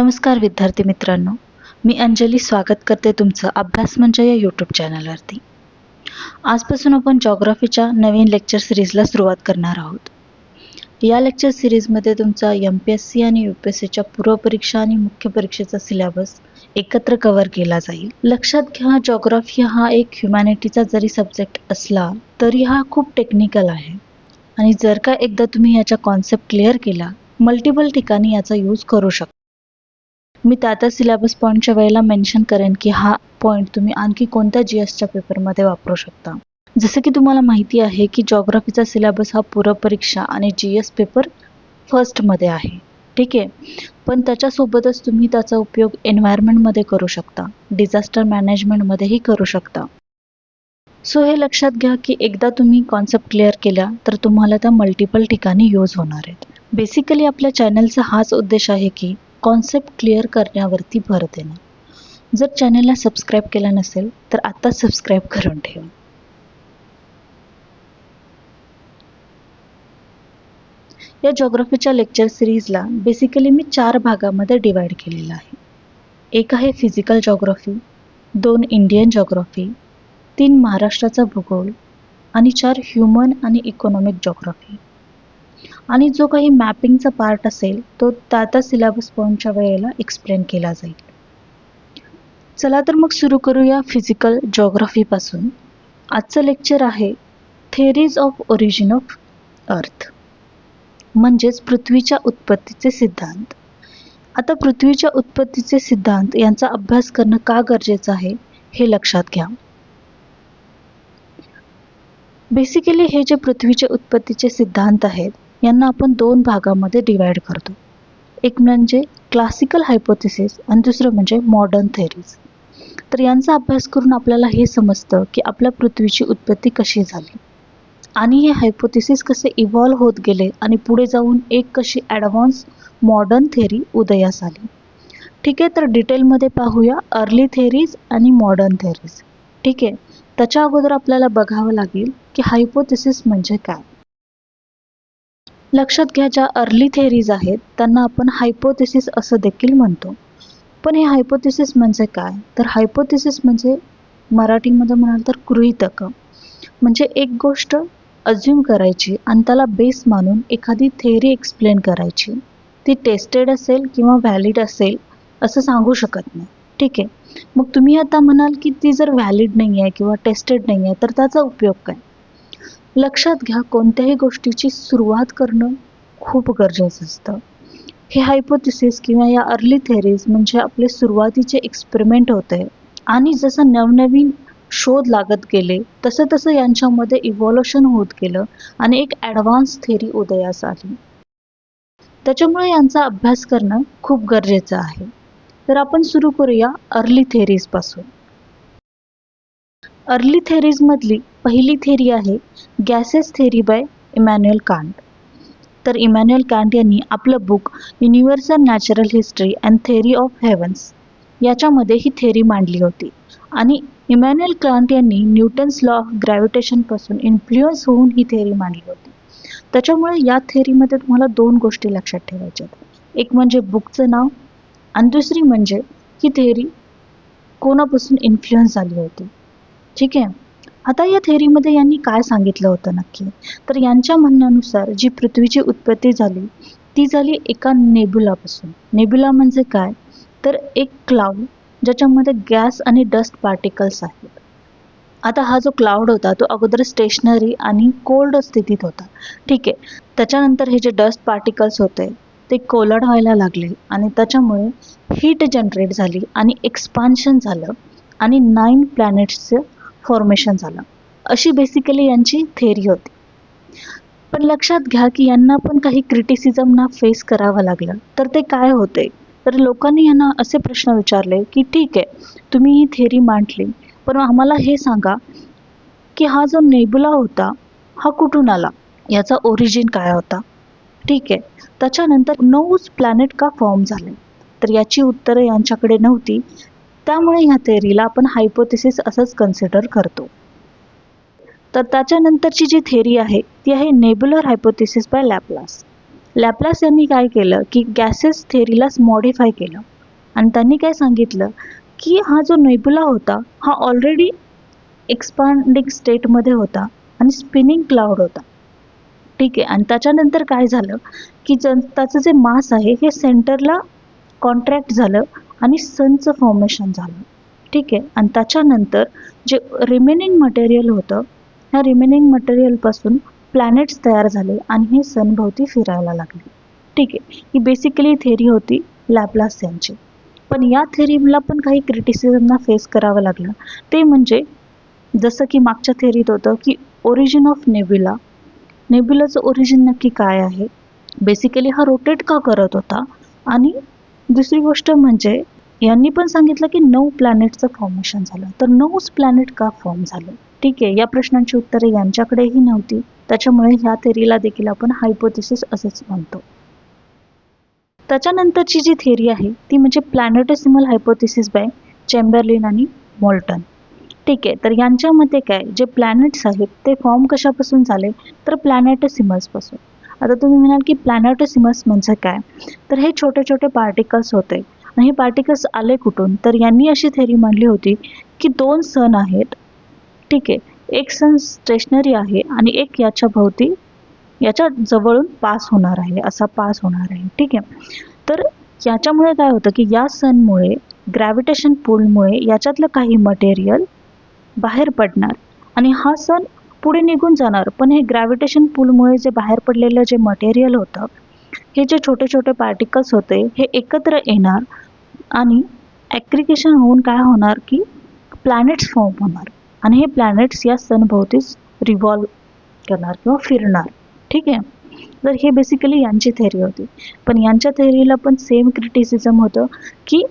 नमस्कार विद्यार्थी मित्रांनो. मी अंजली स्वागत करते तुमचं अभ्यास म्हणजे या यूट्यूब चॅनलवरती आजपासून आपण जॉग्राफीच्या नवीन लेक्चर सिरीजला सुरुवात करणार आहोत. या लेक्चर सिरीजमध्ये तुमचा एम पी एस सी आणि यू पी एस सीच्या पूर्वपरीक्षा आणि मुख्य परीक्षेचा सिलेबस एकत्र कव्हर केला जाईल. लक्षात घ्या जॉग्राफी हा एक ह्युमॅनिटीचा जरी सब्जेक्ट असला तरी हा खूप टेक्निकल आहे. आणि जर का एकदा तुम्ही याच्या कॉन्सेप्ट क्लिअर केला मल्टिपल ठिकाणी याचा यूज करू शकता. मी त्या त्या सिलेबस पॉईंटच्या वेळेला मेन्शन करेन की हा पॉईंट तुम्ही आणखी कोणत्या जी एसच्या पेपरमध्ये वापरू शकता. जसं की तुम्हाला माहिती आहे की जॉग्राफीचा सिलेबस हा पूरपरीक्षा आणि जी एस पेपर फर्स्टमध्ये आहे. ठीक आहे? पण त्याच्यासोबतच तुम्ही त्याचा उपयोग एन्व्हायरमेंटमध्ये करू शकता. डिझास्टर मॅनेजमेंटमध्येही करू शकता. सो हे लक्षात घ्या की एकदा तुम्ही कॉन्सेप्ट क्लिअर केल्या तर तुम्हाला त्या मल्टिपल ठिकाणी यूज होणार आहेत. बेसिकली आपल्या चॅनलचा हाच उद्देश आहे की कॉन्सेप्ट क्लिअर करण्यावरती भर देणं. जर चॅनलला सबस्क्राईब केला नसेल तर आत्ता सबस्क्राईब करून ठेवा. या जॉग्रफीच्या लेक्चर सिरीजला बेसिकली मी चार भागामध्ये डिवाईड केलेलं आहे. एक आहे फिजिकल जॉग्रफी दोन इंडियन जॉग्रफी तीन महाराष्ट्राचा भूगोल आणि चार ह्युमन आणि इकॉनॉमिक जॉग्रफी आणि जो काही मॅपिंगचा पार्ट असेल तो त्या त्या सिलेबस पॉईंटच्या वेळेला एक्सप्लेन केला जाईल. चला तर मग सुरू करूया फिजिकल जॉग्रफीपासून आजचं लेक्चर आहे theories of origin of earth म्हणजेच पृथ्वीच्या उत्पत्तीचे सिद्धांत. आता पृथ्वीच्या उत्पत्तीचे सिद्धांत यांचा अभ्यास करणं का गरजेचं आहे हे लक्षात घ्या. बेसिकली हे जे पृथ्वीचे उत्पत्तीचे सिद्धांत आहेत यांना आपण दोन भागामध्ये डिवाइड करतो. एक म्हणजे क्लासिकल हायपोथिसिस आणि दुसरं म्हणजे मॉडर्न थेरीज तर यांचा अभ्यास करून आपल्याला हे समजतं की आपल्या पृथ्वीची उत्पत्ती कशी झाली. आणि हे हायपोथिसिस कसे इव्हॉल्व होत गेले आणि पुढे जाऊन एक कशी ॲडव्हान्स मॉडर्न थेरी उदयास आली. ठीक आहे तर डिटेलमध्ये पाहूया अर्ली थेरीज आणि मॉडर्न थेरीज ठीक आहे त्याच्या अगोदर आपल्याला बघावं लागेल की हायपोथिसिस म्हणजे काय. लक्षात घ्या ज्या अर्ली थेरीज आहेत त्यांना आपण हायपोथिसिस असं देखील म्हणतो. पण हे हायपोथिसिस म्हणजे काय? तर हायपोथिसिस म्हणजे मराठीमध्ये म्हणाल तर गृहीतक. म्हणजे एक गोष्ट अज्युम करायची आणि त्याला बेस मानून एखादी थेअरी एक्सप्लेन करायची. ती टेस्टेड असेल किंवा व्हॅलिड असेल असं सांगू शकत नाही. ठीक आहे? मग तुम्ही आता म्हणाल की ती जर व्हॅलिड नाही आहे किंवा टेस्टेड नाही आहे तर त्याचा उपयोग काय? लक्षात घ्या कोणत्याही गोष्टीची सुरुवात करणं खूप गरजेचं असतं. हे हायपोथिसिस किंवा या अर्ली थेरीज म्हणजे आपले सुरुवातीचे एक्सपेरिमेंट होते. आणि जसं नवनवीन शोध लागत गेले तसं तसं यांच्यामध्ये इव्हॉल्युशन होत गेलं आणि एक ॲडव्हान्स थेरी उदयास आली. त्याच्यामुळे यांचा अभ्यास करणं खूप गरजेचं आहे. तर आपण सुरू करूया अर्ली थेरीजपासून अर्ली थेरीजमधली पहिली थेरी आहे gases theory by Immanuel Kant तर इमॅन्युअल कांट यांनी आपलं book universal natural history and theory of heavens याच्यामध्ये ही थेरी मांडली होती. आणि इमॅन्युअल कांट यांनी न्यूटन्स लॉ ऑफ ग्रॅव्हिटेशनपासून इन्फ्लुअन्स होऊन ही थेरी मांडली होती. त्याच्यामुळे या थेरीमध्ये तुम्हाला दोन गोष्टी लक्षात ठेवायच्यात एक म्हणजे बुकचं नाव आणि दुसरी म्हणजे ही थेरी कोणापासून इन्फ्लुअन्स झाली होती. ठीक आहे? आता या थेरीमध्ये यांनी काय सांगितलं होतं नक्की? तर यांच्या म्हणण्यानुसार जी पृथ्वीची उत्पत्ती झाली ती झाली एका नेब्युलापासून नेब्युला म्हणजे काय? तर एक क्लाउड ज्याच्यामध्ये गॅस आणि डस्ट पार्टिकल्स आहेत. आता हा जो क्लाउड होता तो अगोदर स्टेशनरी आणि कोल्ड स्थितीत होता. ठीक आहे. त्याच्यानंतर हे जे डस्ट पार्टिकल्स होते ते कोलड व्हायला लागले आणि त्याच्यामुळे हीट जनरेट झाली आणि एक्सपान्शन झालं आणि नाईन प्लॅनेट्सचं फॉर्मेशन झालं. अशी बेसिकली यांची थेरी होती. पण लक्षात घ्या की यांना पण काही क्रिटिसिझमना फेस करावं लागलं. तर ते काय होते? तर लोकांनी यांना असे प्रश्न विचारले की ठीक आहे तुम्ही ही थेरी मांडली पण आम्हाला हे सांगा की हा जो नेबुला होता हा कुठून आला? याचा ओरिजिन काय होता? ठीक आहे. त्याच्यानंतर नऊच प्लॅनेट का फॉर्म झाले? तर याची उत्तरं यांच्याकडे नव्हती. त्यामुळे ह्या थेरीला आपण हायपोथिसिस असंच कन्सिडर करतो. तर त्याच्यानंतरची जी थेरी आहे ती आहे nebular hypothesis by Laplace Laplace यांनी काय केलं की गॅसेस थेअरीलाच मॉडिफाय केलं. आणि त्यांनी काय सांगितलं की हा जो नेबुला होता हा ऑलरेडी एक्सपांडिंग स्टेटमध्ये होता आणि स्पिनिंग क्लाउड होता. ठीक आहे आणि त्याच्यानंतर काय झालं की ज त्याचं जे मास आहे हे सेंटरला कॉन्ट्रॅक्ट झालं आणि सनचं फॉर्मेशन झालं. ठीक आहे? आणि त्याच्यानंतर जे रिमेनिंग मटेरियल होतं ह्या रिमेनिंग मटेरियलपासून प्लॅनेट्स तयार झाले आणि हे सनभोवती फिरायला लागले. ठीक आहे? ही बेसिकली थेरी होती लॅपलास यांची. पण या थेरीला पण काही क्रिटिसिझमना फेस करावं लागलं. ते म्हणजे जसं की मागच्या थेरीत होतं की ओरिजिन ऑफ नेब्युला नेब्युलाचं ओरिजिन नक्की काय आहे? बेसिकली हा रोटेट का करत होता? आणि दुसरी गोष्ट म्हणजे यांनी पण सांगितलं की नऊ प्लॅनेटचं फॉर्मेशन झालं. तर नऊच प्लॅनेट का फॉर्म झालं? ठीक आहे या प्रश्नांची उत्तरे यांच्याकडेही नव्हती. त्याच्यामुळे ह्या थेरीला देखील आपण हायपोथिसिस असेच म्हणतो. त्याच्यानंतरची जी थेरी आहे ती म्हणजे प्लॅनेटोसिमल हायपोथिसिस बाय चेंबरलिन आणि मोल्टन ठीक आहे तर यांच्यामध्ये काय? जे प्लॅनेट्स आहेत ते फॉर्म कशापासून झाले? तर प्लॅनेटोसिमल्सपासून आता तुम्ही म्हणाल की प्लॅनेटोसिमल्स म्हणजे काय? तर हे छोटे छोटे पार्टिकल्स होते. आणि हे पार्टिकल्स आले कुठून? तर यांनी अशी थेरी मांडली होती की दोन सन आहेत. ठीक आहे. एक सन स्टेशनरी आहे आणि एक याच्या भोवती याच्या जवळून पास होणार आहे. असा पास होणार आहे. ठीक आहे. तर याच्यामुळे काय होतं की या सनमुळे ग्रॅव्हिटेशन पुलमुळे याच्यातलं काही मटेरियल बाहेर पडणार. आणि हा सन पुढे निघून जाणार. पण हे ग्रॅव्हिटेशन पुलमुळे जे बाहेर पडलेलं जे मटेरियल होतं हे जे छोटे छोटे पार्टिकल्स होते हे एकत्र येणार आणि ॲक्रिकेशन होऊन काय होणार की प्लॅनेट्स फॉर्म होणार. आणि हे प्लॅनेट्स या सनभोवतीच रिव्हॉल्व करणार किंवा फिरणार. ठीक आहे? तर हे बेसिकली यांची थेरी होती. पण यांच्या थेरीला पण सेम क्रिटिसिझम होतं की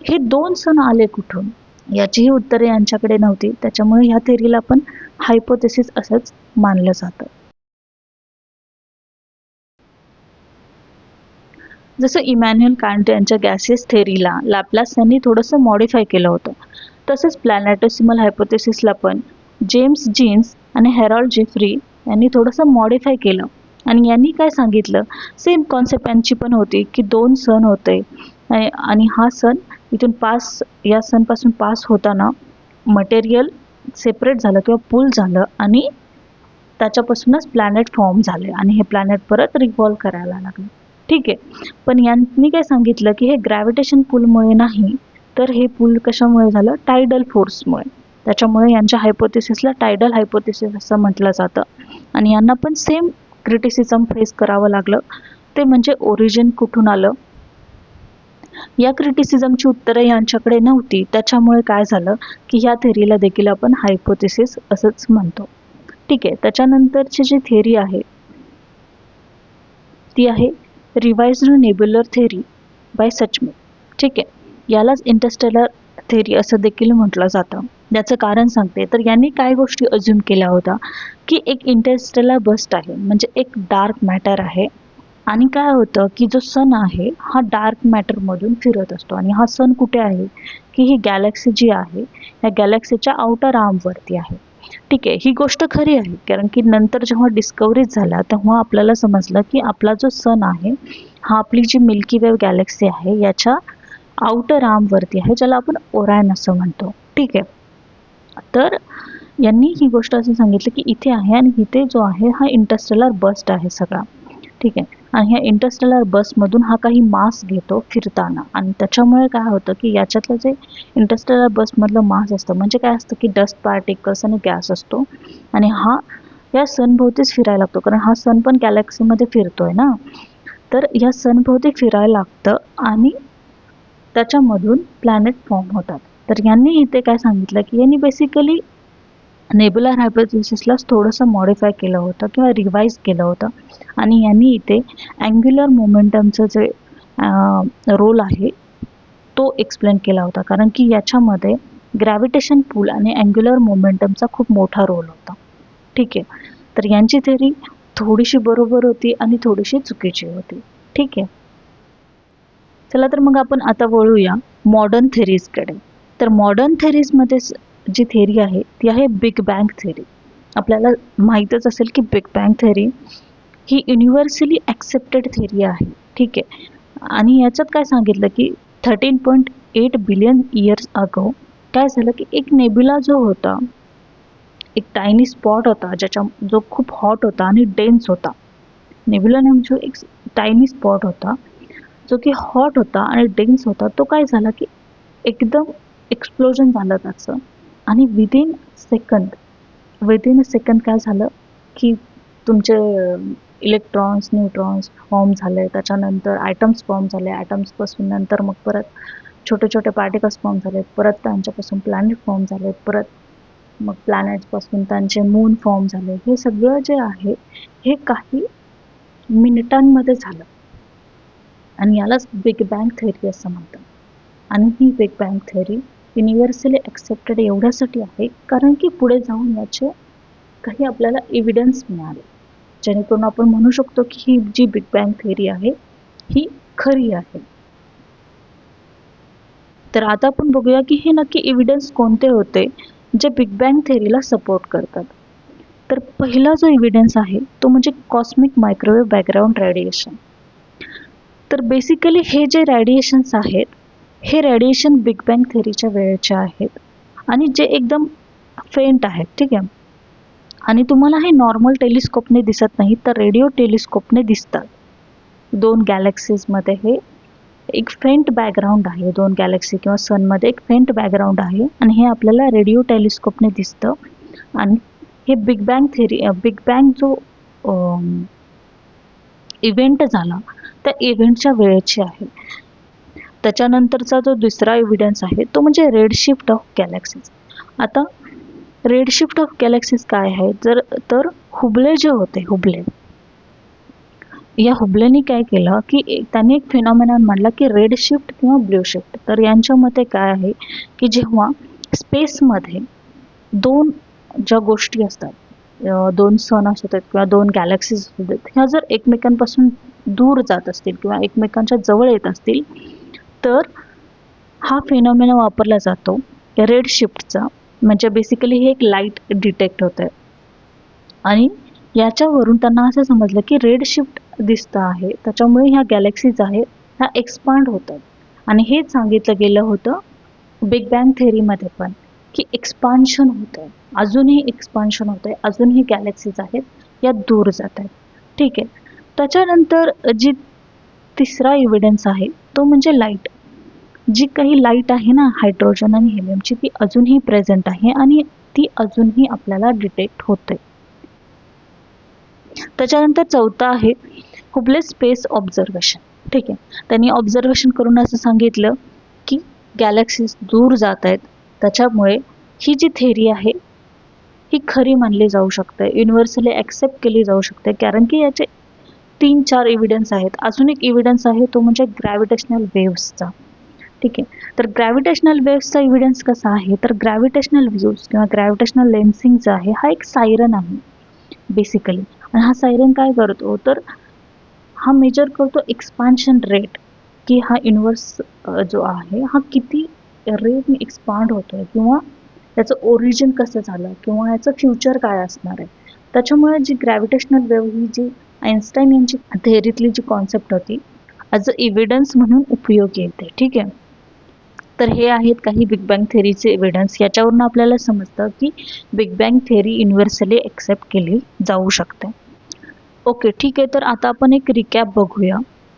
हे दोन सण आले कुठून? याचीही उत्तरे यांच्याकडे नव्हती. त्याच्यामुळे ह्या थेरीला पण हायपोथेसिस असंच मानलं जातं. जसं इमॅन्युअल कांट यांच्या गॅसेस थेरीला लॅपलास यांनी थोडंसं मॉडिफाय केलं होतं. तसंच प्लॅनेटोसिमल हायपोथेसिसला पण जेम्स जीन्स आणि हेरॉल्ड जेफ्री यांनी थोडंसं मॉडिफाय केलं. आणि यांनी काय सांगितलं? सेम कॉन्सेप्ट यांची पण होती की दोन सण होते. आणि हा सण इथून पास या सणपासून पास होताना मटेरियल सेपरेट झालं किंवा पूल झालं आणि त्याच्यापासूनच प्लॅनेट फॉर्म झाले आणि हे प्लॅनेट परत रिव्हॉल्व करायला लागले. ठीक आहे. पण यांनी काय सांगितलं की हे ग्रॅव्हिटेशन पुलमुळे नाही तर हे पूल कशामुळे झालं? टायडल फोर्समुळे त्याच्यामुळे यांच्या हायपोथिसिसला टायडल हायपोथिसिस असं म्हटलं जातं. आणि यांना पण सेम क्रिटिसिझम फेस करावं लागलं. ते म्हणजे ओरिजिन कुठून आलं? या क्रिटिसिझमची उत्तरं यांच्याकडे नव्हती. त्याच्यामुळे काय झालं की ह्या थेरीला देखील आपण हायपोथिसिस असंच म्हणतो. ठीक आहे त्याच्यानंतरची जी थेरी आहे ती आहे रिवाइज्ड नेब्युलर थेरी बाय सचमे ठीक आहे यालाच इंटरस्टेलर थेरी असं देखील म्हटलं जातं. याचं कारण सांगते. तर यांनी काय गोष्टी अज्युम केल्या होत्या? की एक इंटरस्टेलर बस्ट आहे. म्हणजे एक डार्क मॅटर आहे. आणि काय होतं की जो सन आहे हा डार्क मॅटरमधून फिरत असतो. आणि हा सन कुठे आहे? की ही गॅलेक्सी जी आहे या गॅलेक्सीच्या आउटर आर्मवरती आहे. ठीक आहे ही गोष्ट खरी आहे. कारण की नंतर जेव्हा डिस्कवरीज झाल्या तेव्हा आपल्याला समजलं की आपला जो सन आहे हा आपली जी मिल्की वेव गॅलेक्सी आहे याच्या आउटर आर्मवरती आहे ज्याला आपण ओरायन असं म्हणतो. ठीक आहे. तर यांनी ही गोष्ट असं सांगितलं की इथे आहे आणि इथे जो आहे हा इंटरस्टेलर बस्ट आहे सगळा. ठीक आहे. आणि ह्या इंटरस्टेलर बसमधून हा काही मास घेतो फिरताना. आणि त्याच्यामुळे काय होतं की याच्यातलं जे इंटरस्टेलर बसमधलं मास असतं म्हणजे काय असतं की डस्ट पार्टिकल्स आणि गॅस असतो. आणि हा या सनभोवतीच फिरायला लागतो. कारण हा सन पण गॅलेक्सीमध्ये फिरतोय ना. तर या सनभोवती फिरायला लागतं आणि त्याच्यामधून प्लॅनेट फॉर्म होतात. तर यांनी इथे काय सांगितलं की यांनी बेसिकली नेबुलर हायपोथेसिसलाच थोडंसं मॉडिफाय केलं होतं किंवा रिवाईज केलं होतं. आणि यांनी इथे अँग्युलर मोमेंटमचं जे रोल आहे तो एक्सप्लेन केला होता. कारण की याच्यामध्ये ग्रॅव्हिटेशन पूल आणि अँग्युलर मोमेंटमचा खूप मोठा रोल होता. ठीक आहे? तर यांची थेरी थोडीशी बरोबर होती आणि थोडीशी चुकीची होती. ठीक आहे? चला तर मग आपण आता वळूया मॉडर्न थेरीजकडे तर मॉडर्न थेरीजमध्ये जी थेरी आहे ती आहे बिग बँग थेरी आपल्याला माहीतच असेल की बिग बँग थेरी ही युनिव्हर्सली ॲक्सेप्टेड थेरी आहे. ठीक आहे? आणि याच्यात काय सांगितलं की thirteen point eight billion years ago काय झालं की एक नेब्युला जो होता एक टायनी स्पॉट होता ज्याच्या जो खूप हॉट होता आणि डेन्स होता. नेब्युला जो एक टायनी स्पॉट होता जो की हॉट होता आणि डेन्स होता तो काय झाला की एकदम एक्सप्लोजन झालं त्याचं. आणि within second within a second काय झालं की तुमचे इलेक्ट्रॉन्स न्यूट्रॉन्स फॉर्म झाले. त्याच्यानंतर ॲटम्स फॉर्म झाले. ॲटम्सपासून नंतर मग परत छोटे छोटे पार्टिकल्स फॉर्म झाले. परत त्यांच्यापासून प्लॅनेट फॉर्म झाले. परत मग प्लॅनेट्सपासून त्यांचे मून फॉर्म झाले. हे सगळं जे आहे हे काही मिनिटांमध्ये झालं. आणि यालाच बिग बँग थेअरी असं म्हणतात. आणि ही big bang theory universally accepted एवढ्यासाठी आहे कारण की पुढे जाऊन याचे काही आपल्याला एव्हिडन्स मिळाले. जेणेकरून आपण म्हणू शकतो की ही जी बिग बँग थेअरी आहे ही खरी आहे. तर आता आपण बघूया की हे नक्की एव्हिडन्स कोणते होते जे बिग बँग थेअरीला सपोर्ट करतात. तर पहिला जो एव्हिडन्स आहे तो म्हणजे कॉस्मिक मायक्रोवेव्ह बॅकग्राऊंड रेडिएशन तर बेसिकली हे जे रेडिएशन्स आहेत हे रेडिएशन बिग बँग थेरीच्या वेळेचे आहेत. आणि जे एकदम फेंट आहेत ठीक आहे? आणि तुम्हाला हे नॉर्मल टेलिस्कोपने दिसत नाही तर रेडिओ टेलिस्कोपने दिसतात. दोन गॅलेक्सीजमध्ये हे एक फेंट बॅकग्राऊंड आहे दोन गॅलेक्सी किंवा सनमध्ये एक फेंट बॅकग्राऊंड आहे. आणि हे आपल्याला रेडिओ टेलिस्कोपने दिसतं. आणि हे big bang theory big bang जो इव्हेंट झाला त्या इव्हेंटच्या वेळेची आहे. त्याच्यानंतरचा जो दुसरा एव्हिडन्स आहे तो म्हणजे रेड शिफ्ट ऑफ गॅलेक्सीज आता रेड शिफ्ट ऑफ गॅलेक्सीज काय आहे? जर तर हुबले जे होते हुबले या हुबलेनी काय केलं की त्यांनी एक फिनॉमिनॉन मांडला की रेड शिफ्ट किंवा ब्ल्यू शिफ्ट तर यांच्या मते काय आहे की जेव्हा स्पेसमध्ये दोन ज्या गोष्टी असतात दोन सन असतात किंवा दोन गॅलेक्सीज देत ह्या जर एकमेकांपासून दूर जात असतील किंवा एकमेकांच्या जवळ येत असतील तर हा फेनॉमिना वापरला जातो रेड शिफ्टचा म्हणजे बेसिकली हे एक लाइट डिटेक्ट होत आहे आणि याच्यावरून त्यांना असं समजलं की रेड शिफ्ट दिसतं आहे. त्याच्यामुळे ह्या गॅलेक्सीज आहेत ह्या एक्सपांड होतात. आणि हेच सांगितलं गेलं होतं बिग बँग थेअरीमध्ये पण की एक्सपान्शन होतं आहे अजूनही एक्सपान्शन होतं आहे अजूनही गॅलेक्सीज आहेत. या दूर जात आहेत ठीक आहे. त्याच्यानंतर जी तिसरा एव्हिडन्स आहे तो म्हणजे लाइट जी काही लाइट आहे ना हायड्रोजन आणि हेलियमची ती अजूनही प्रेझेंट आहे आणि ती अजूनही आपल्याला डिटेक्ट होते. त्याच्यानंतर चौथा आहे हुबले स्पेस ऑब्झर्वेशन ठीक आहे. त्यांनी ऑब्झर्वेशन करून असं सांगितलं की गॅलेक्सीज दूर जात आहेत त्याच्यामुळे ही जी थेरी आहे ही खरी मानली जाऊ शकते. युनिव्हर्सली ॲक्सेप्ट केली जाऊ शकते. कारण की याचे तीन चार एव्हिडन्स आहेत. अजून एक एव्हिडन्स आहे तो म्हणजे ग्रॅव्हिटेशनल वेव्सचा ठीक आहे? तर ग्रॅव्हिटेशनल वेव्सचा एव्हिडन्स कसा आहे? तर ग्रॅव्हिटेशनल व्ह्यूज किंवा ग्रॅव्हिटेशनल लेन्सिंग जो आहे हा एक सायरन आहे बेसिकली आणि हा सायरन काय करतो? तर हा मेजर करतो एक्सपान्शन रेट की हा युनिवर्स जो आहे हा किती रेटने एक्सपांड होतो आहे किंवा त्याचं ओरिजिन कसं झालं किंवा याचं फ्युचर काय असणार आहे? त्याच्यामुळे जी ग्रॅव्हिटेशनल वेव्ह ही जी आईन्स्टाईन यांची थेअरीतली जी कॉन्सेप्ट होती ॲज अ एव्हिडन्स म्हणून उपयोगी येते ठीक आहे? तर हे आहेत काही बिग बँग थेअरीचे एव्हिडन्स याच्यावरून आपल्याला समजतं की big bang theory universally accept केली जाऊ शकते. ओके ठीक आहे. तर आता आपण एक रिकॅप बघूया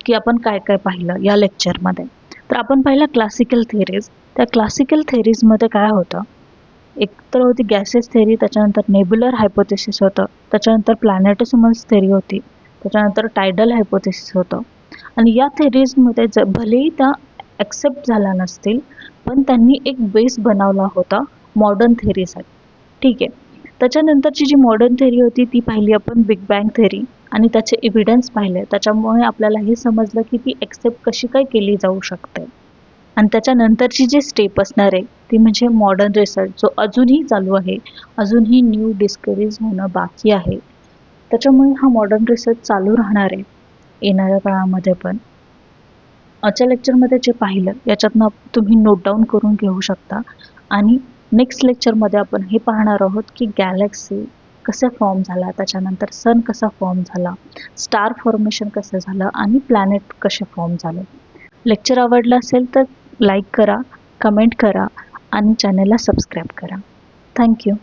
की आपण काय काय पाहिलं या लेक्चरमध्ये तर आपण पाहिलं क्लासिकल थेरीज त्या क्लासिकल थेरीजमध्ये काय होतं? एक तर होती गॅसेस थेरी त्याच्यानंतर नेब्युलर हायपोथेसिस होतं. त्याच्यानंतर प्लॅनेटोसिमल्स थेरी होती. त्याच्यानंतर टायडल हायपोथेसिस होतं. आणि या थेरीजमध्ये ज भलेही त्या ॲक्सेप्ट झाल्या नसतील पण त्यांनी एक बेस बनवला होता मॉडर्न थेरीसाठी ठीक आहे. त्याच्यानंतरची जी मॉडर्न थेरी होती ती पाहिली आपण बिग बँग थेरी आणि त्याचे एव्हिडन्स पाहिले. त्याच्यामुळे आपल्याला हे समजलं की ती ॲक्सेप्ट कशी काय केली जाऊ शकते. आणि त्याच्यानंतरची जी स्टेप असणार आहे ती म्हणजे मॉडर्न रिसर्च जो अजूनही चालू आहे अजूनही न्यू डिस्कवरीज होणं बाकी आहे. त्याच्यामुळे हा मॉडर्न रिसर्च चालू राहणार आहे येणाऱ्या काळामध्ये पण. आजच्या लेक्चरमध्ये जे पाहिलं याच्यातनं तुम्ही नोट डाऊन करून घेऊ शकता. आणि नेक्स्ट लेक्चरमध्ये आपण हे पाहणार आहोत की गॅलेक्सी कसं फॉर्म झाला त्याच्यानंतर सन कसा फॉर्म झाला स्टार फॉर्मेशन कसं झालं आणि प्लॅनेट कसे फॉर्म झाले. लेक्चर आवडलं असेल तर लाईक करा कमेंट करा आणि चॅनलला सबस्क्राईब करा. थँक्यू